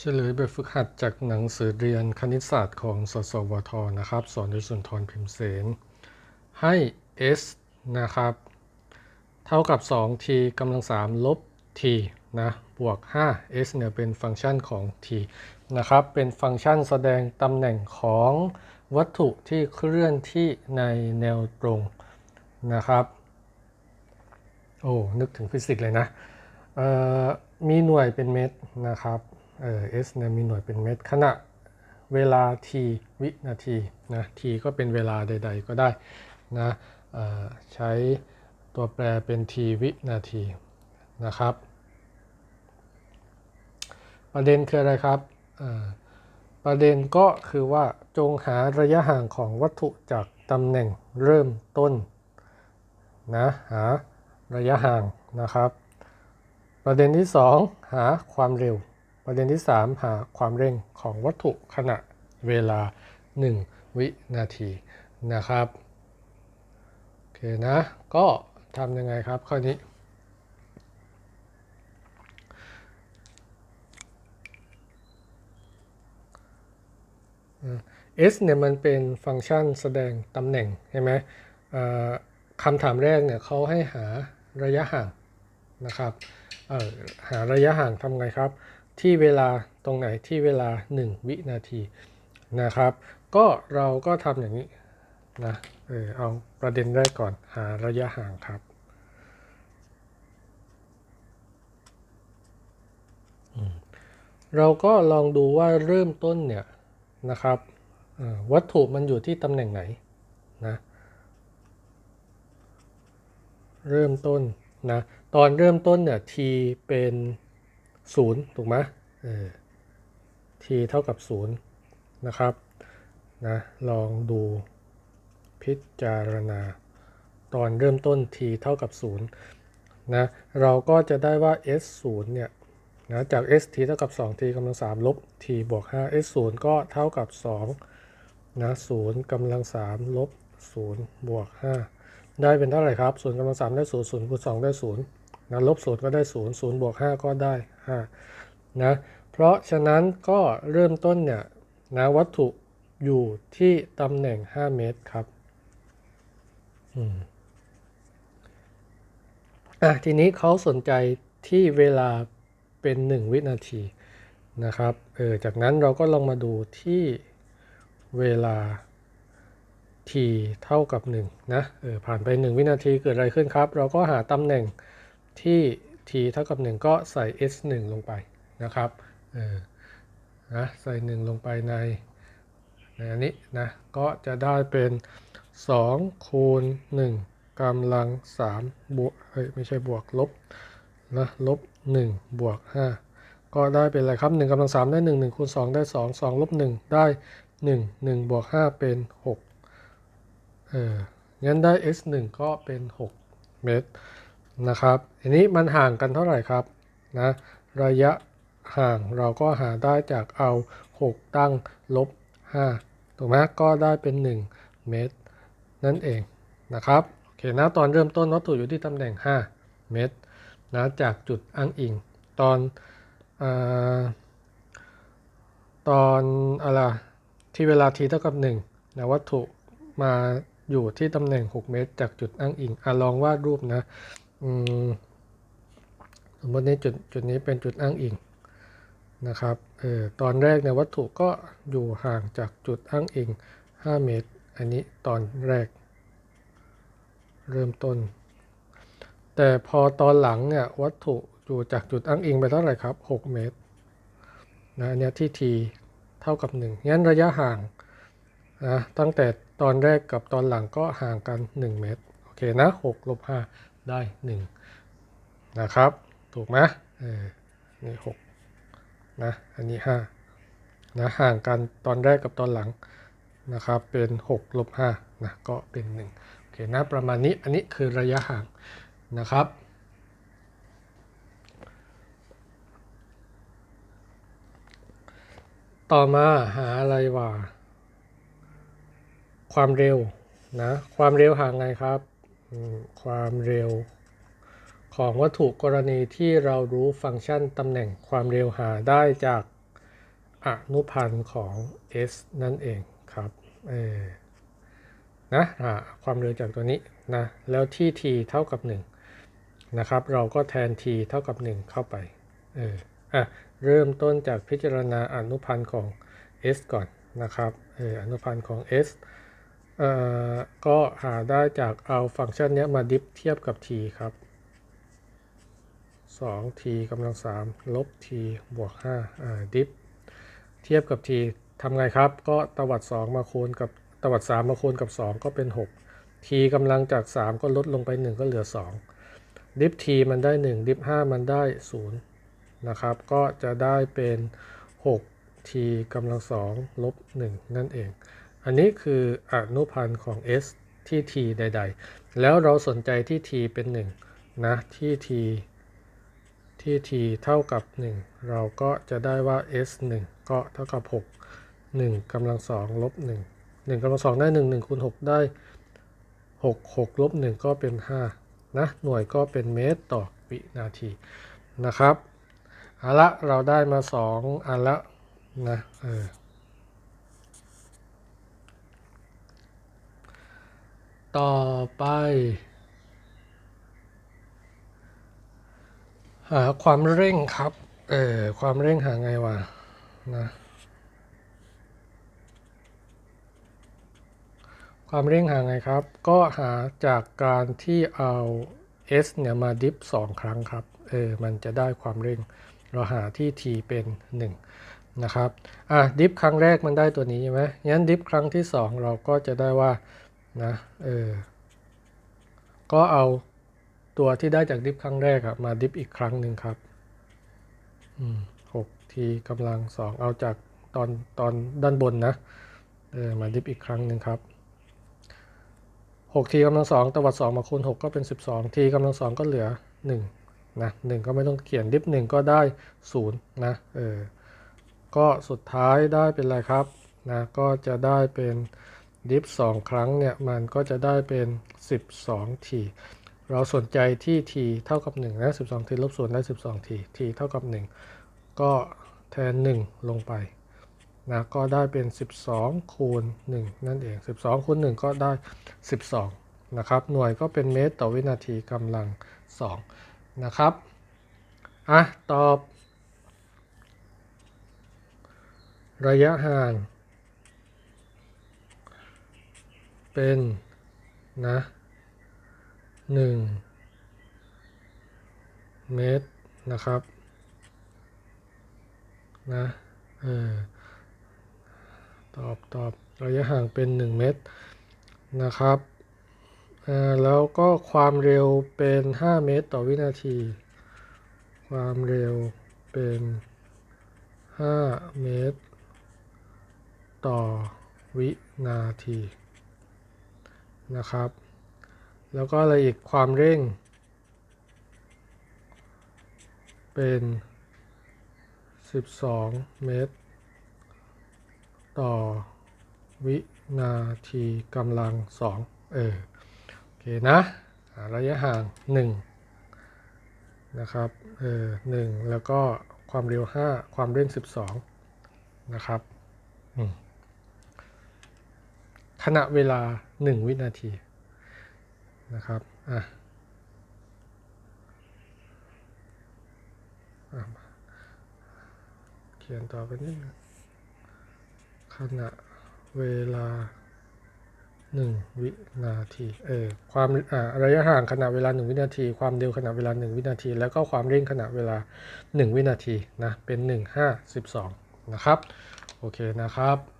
เฉลยแบบฝึกหัดจากหนังสือเรียนคณิตศาสตร์ของสสวทนะครับ สอนโดยสุนทรพิมพ์เสน ให้ s นะครับ เท่ากับ 2t กำลัง 3 ลบ t นะ บวก 5 s เนี่ยเป็นฟังก์ชันของ t นะครับ เป็นฟังก์ชันแสดงตำแหน่งของวัตถุที่เคลื่อนที่ในแนวตรงนะครับ โอ้ นึกถึงฟิสิกส์เลยนะมีหน่วยเป็นเมตรนะครับ เอ่อ s เนี่ยมีหน่วยเป็นเมตรขณะเวลา t วินาทีนะ t ก็เป็นเวลาใด ๆ ก็ได้นะใช้ตัวแปรเป็น t วินาทีนะครับ ประเด็นคืออะไรครับ ประเด็นก็คือว่าจงหาระยะห่างของวัตถุจากตำแหน่งเริ่มต้นนะหาระยะห่างนะครับ ประเด็นที่ 2 หาความเร็ว ประเด็นที่ 3 หาความเร่งของวัตถุขณะเวลา 1 วินาทีนะครับโอเคนะก็ทำยังไงครับข้อนี้ s เนี่ยมันเป็นฟังก์ชันแสดงตำแหน่งใช่ไหมคำถามแรกเนี่ยเขาให้หาระยะห่างนะครับหาระยะห่างทำไงครับ ที่เวลาตรงไหนที่เวลา 1 วินาทีนะครับ ก็เราก็ทำอย่างนี้นะเออเอาประเด็นแรกก่อนหาระยะห่างครับเราก็ลองดูว่าเริ่มต้นเนี่ยนะครับวัตถุมันอยู่ที่ตำแหน่งไหนนะเริ่มต้นนะตอนเริ่มต้นเนี่ย t เป็น 0ถูกไหมเออ t เท่ากับ0นะครับนะลองดูพิจารณา ตอนเริ่มต้น t เท่ากับ0นะเราก็จะได้ว่า s 0เนี่ยนะจาก s t เท่ากับ 2t กำลัง 3 ลบ t บวก 5 s 0ก็เท่ากับ2นะ0กำลัง 3 ลบ 0 บวก 5 ได้เป็นเท่าไหร่ครับ 0กำลัง 3 ได้ 0 0คูณ2ได้ 0 นะลบ0ก็ได้0 0บวก5ก็ได้5นะเพราะฉะนั้นก็เริ่มต้นเนี่ยนะวัตถุอยู่ที่ตำแหน่ง 5 เมตรครับอืมอะทีนี้เขาสนใจที่เวลาเป็น 1 วินาทีนะครับเออจากนั้นเราก็ลองมาดูที่เวลา t เท่ากับ1นะเออผ่านไป 1 วินาทีเกิดอะไรขึ้นครับ เราก็หาตำแหน่ง ที่ t เท่ากับ 1 ก็ใส่ s 1 ลงไปนะครับเออนะใส่ 1 ลงไปในในอันนี้นะก็จะได้เป็น 2 คูณ 1กำลัง 3 บวกเฮ้ยไม่ใช่บวกลบนะลบ 1 บวก 5 ก็ได้เป็นอะไรครับ 1กำลัง 3 ได้ 1 1คูณ2 ได้ 2 2ลบ1ได้ 1 1บวก5เป็น 6เอองั้นได้ s 1ก็เป็น 6 เมตร นะครับอันนี้มันห่างกันเท่าไหร่ครับนะระยะห่างเราก็หาได้จากเอา 6 ตั้งลบ 5 ถูกไหมก็ได้เป็น 1 เมตร นั่นเองนะครับโอเคนะตอนเริ่มต้นวัตถุอยู่ที่ตำแหน่ง 5 เมตรนะจากจุดอ้างอิง ตอนอาตอนอะไรที่เวลาทีเท่ากับ1นะวัตถุมาอยู่ที่ตำแหน่ง 6 เมตร จากจุดอ้างอิงอลองวาดรูปนะ สมมตินี้จุดจุดนี้เป็นจุดอ้างอิงนะครับเออตอนแรกเนี่ยวัตถุก็อยู่ห่างจากจุดอ้างอิง 5 เมตร อันนี้ตอนแรก เริ่มต้น แต่พอตอนหลังเนี่ยวัตถุอยู่จากจุดอ้างอิงไปเท่าไหร่ครับ 6 เมตรนะเนี่ยที่ t เท่ากับ1งั้นระยะห่างนะตั้งแต่ตอนแรกกับตอนหลังก็ห่างกัน 1 เมตร โอเคนะ6ลบ5 ได้1นะครับถูกไหมเออนี่6นะอันนี้5นะห่างกันตอนแรกกับตอนหลังนะครับเป็น6ลบ5นะก็เป็น1โอเคนะประมาณนี้อันนี้คือระยะห่างนะครับต่อมาหาอะไรว่า ความเร็วนะความเร็วห่างไงครับ ความเร็ว ของวัตถุกรณีที่เรารู้ฟังก์ชันตำแหน่งความเร็วหาได้จากอนุพันธ์ของ s นั่นเองครับเออนะอ่าความเร็วจากตัวนี้นะแล้วที่ t เท่ากับ 1 นะครับ เราก็แทน t เท่ากับ 1 เข้าไปเอออะเริ่มต้นจากพิจารณาอนุพันธ์ของ s ก่อนนะครับเอออนุพันธ์ของ s ก็หาได้จากเอาฟังก์ชันนี้มาดิฟเทียบกับ t ครับ 2t กำลัง 3 ลบ t บวก5อ่าดิฟเทียบกับ t ทำไงครับ ก็ตวัด 2 มาคูณกับตวัด 3 มาคูณกับ 2 ก็เป็น 6 t กำลังจาก 3 ก็ลดลงไป 1 ก็เหลือ 2 ดิฟ t มันได้ 1 ดิฟ 5 มันได้ 0 นะครับ ก็จะได้เป็น 6 t กำลัง 2 ลบ 1 นั่นเอง อันนี้คืออนุพันธ์ของ s ที่ t ใด ๆ แล้วเราสนใจที่ t เป็น 1 นะ ที่ t ที่ t เท่ากับ 1 เราก็จะได้ว่า s 1 ก็เท่ากับ 6 1กำลัง2ลบ1 1กำลัง2ได้ 1 1คูณ6ได้ 6 6ลบ1ก็เป็น 5 นะ หน่วยก็เป็นเมตรต่อวินาทีนะครับเอาละเราได้มา 2 อันละนะเออ ต่อไป หาความเร่งครับ เออความเร่งหาไงวะนะความเร่งหาไงครับ ก็หาจากการที่เอา s เนี่ยมาดิฟ2ครั้งครับ เออ มันจะได้ความเร่ง เราหาที่ t เป็น 1 นะครับ อะ ดิฟครั้งแรกมันได้ตัวนี้ใช่ไหมงั้นดิฟครั้งที่ 2 เราก็จะได้ว่า นะเออก็เอาตัวที่ได้จากดิฟครั้งแรกอะมาดิฟอีกครั้งหนึ่งครับอืมหกทีกำลังสองเอาจากตอนตอนด้านบนนะเออมาดิฟอีกครั้งหนึ่งครับหกทีกำลังสองตวัดสองมาคูณหกก็เป็นสิบสองทีกำลังสองก็เหลือหนึ่งนะหนึ่งก็ไม่ต้องเขียนดิฟหนึ่งก็ได้ศูนย์นะเออก็สุดท้ายได้เป็นอะไรครับนะก็จะได้เป็น ดิฟสองครั้งเนี่ย มันก็จะได้เป็น 12ทีเราสนใจที่ t เท่ากับ1นะ12 t ลบ0ได้ 12 t t เท่ากับ 1 ก็แทน 1 ลงไปนะก็ได้เป็น 12 คูณ 1 นั่นเอง 12 คูณ 1 ก็ได้ 12 นะครับ หน่วยก็เป็นเมตรต่อวินาทีกำลัง 2 นะครับ อะ ตอบ ระยะห่าง เป็นนะ1เมตรนะครับนะเออตอบตอบระยะห่างเป็น 1 เมตรนะครับแล้วก็ความเร็วเป็น 5 เมตรต่อวินาที ความเร็วเป็น 5 เมตร ต่อวินาที นะครับ แล้วก็อะไรอีกความเร่ง เป็น 12 เมตร ต่อวินาทีกำลัง 2 เออ โอเคนะระยะห่าง 1 นะครับ เออ1แล้วก็ความเร็ว 5 ความเร่ง 12 นะครับขณะเวลา 1 วินาทีนะครับอะเขียนต่อไปนิดขณะเวลา 1 วินาทีเออความอ่าระยะห่างขณะเวลา 1 วินาที ความเร็วขณะเวลา 1 วินาที แล้วก็ความเร่งขณะเวลา 1 วินาทีนะเป็น 1 5 12 นะครับ โอเคนะครับ